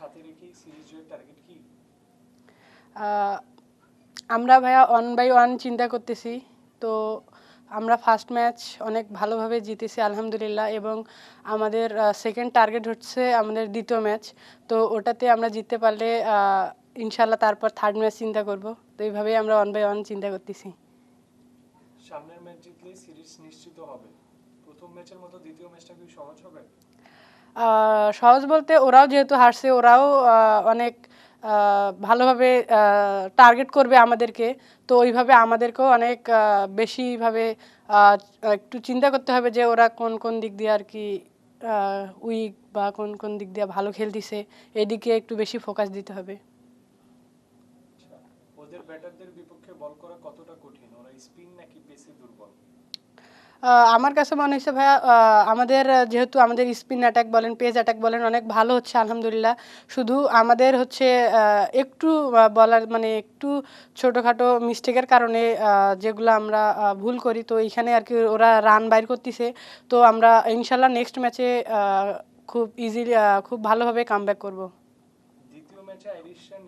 হাতে রেখে সিরিজ জয়ের টার্গেট কি আমরা ভাইয়া ওয়ান বাই ওয়ান চিন্তা করতেছি। তো আমরা ফার্স্ট ম্যাচ অনেক ভালোভাবে জিতেছি আলহামদুলিল্লাহ। এবং আমাদের সেকেন্ড টার্গেট হচ্ছে আমাদের দ্বিতীয় ম্যাচ তো ওটাতে আমরা জিততে পারলে ইনশাল্লাহ তারপর থার্ড ম্যাচ চিন্তা করব। তো এইভাবেই আমরা ওয়ান বাই ওয়ান চিন্তা করতেছি। সামনের ম্যাচ জিতলে সিরিজ নিশ্চিত হবে। প্রথম ম্যাচের মতো দ্বিতীয় ম্যাচটা কি সহজ হবে? সহজ বলতে ওরাও যেহেতু হারছে, ওরাও অনেক ভালোভাবে টার্গেট করবে আমাদেরকে। তো ওইভাবে আমাদেরকেও অনেক বেশিভাবে একটু চিন্তা করতে হবে যে ওরা কোন কোন দিক দিয়ে আর কি উইক বা কোন কোন দিক দিয়ে ভালো খেলতেছে। এদিকে একটু বেশি ফোকাস দিতে হবে। আচ্ছা ওদের ব্যাটারদের বিপক্ষে বল করা কতটা কঠিন? ওরা স্পিন নাকি দুর্বল? আমার কাছে মনে হচ্ছে ভাইয়া আমাদের যেহেতু আমাদের স্পিন অ্যাটাক বলেন পেজ অ্যাটাক বলেন, অনেক ভালো হচ্ছে, আলহামদুলিল্লাহ। শুধু আমাদের হচ্ছে একটু বলার মানে একটু ছোটোখাটো মিস্টেকের কারণে যেগুলো আমরা ভুল করি, তো এইখানে আর কি ওরা রান বাইর করতেছে। তো আমরা ইনশাল্লাহ নেক্সট ম্যাচে খুব ইজিলি খুব ভালোভাবে কাম ব্যাক করব। দ্বিতীয় ম্যাচে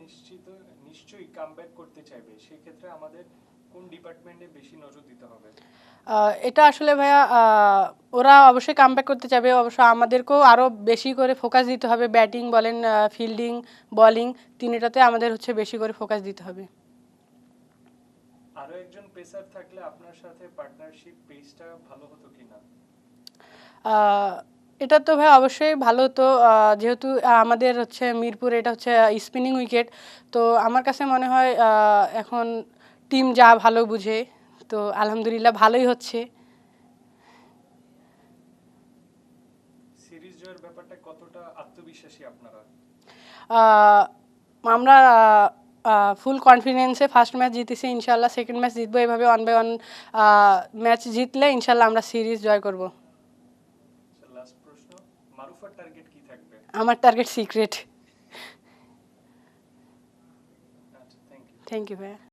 নিশ্চিত, নিশ্চয়ই কামব্যাক করতে চাইবে। সেক্ষেত্রে আমাদের কোন ডিপার্টমেন্টে বেশি নজর দিতে হবে? এটা আসলে ভাইয়া ওরা অবশ্যই কামব্যাক করতে যাবে অবশ্য আমাদেরকেও আরও বেশি করে ফোকাস দিতে হবে। ব্যাটিং বলেন ফিল্ডিং বোলিং তিনটাতে আমাদের হচ্ছে বেশি করে ফোকাস দিতে হবে। আরও একজন পেসার থাকলে আপনার সাথে পার্টনারশিপ পেসটা ভালো হতো কিনা? এটা তো ভাই অবশ্যই ভালো তো আহ, যেহেতু আমাদের হচ্ছে মিরপুর এটা হচ্ছে স্পিনিং উইকেট তো আমার কাছে মনে হয় এখন টিম যা ভালো বুঝে তো আলহামদুলিল্লাহ ভালোই হচ্ছে। সিরিজ জয়ের ব্যাপারটা কতটা আত্মবিশ্বাসী আপনারা? আমরা ফুল কনফিডেন্সে ফার্স্ট ম্যাচ জিতেছি ইনশাল্লাহ সেকেন্ড ম্যাচ জিতবো। এভাবে ওয়ান বাই ওয়ান ম্যাচ জিতলে ইনশাল্লাহ আমরা সিরিজ জয় করব। থাকবে? আমার টার্গেট সিক্রেট আচ্ছা থ্যাংক ইউ ভাইয়া।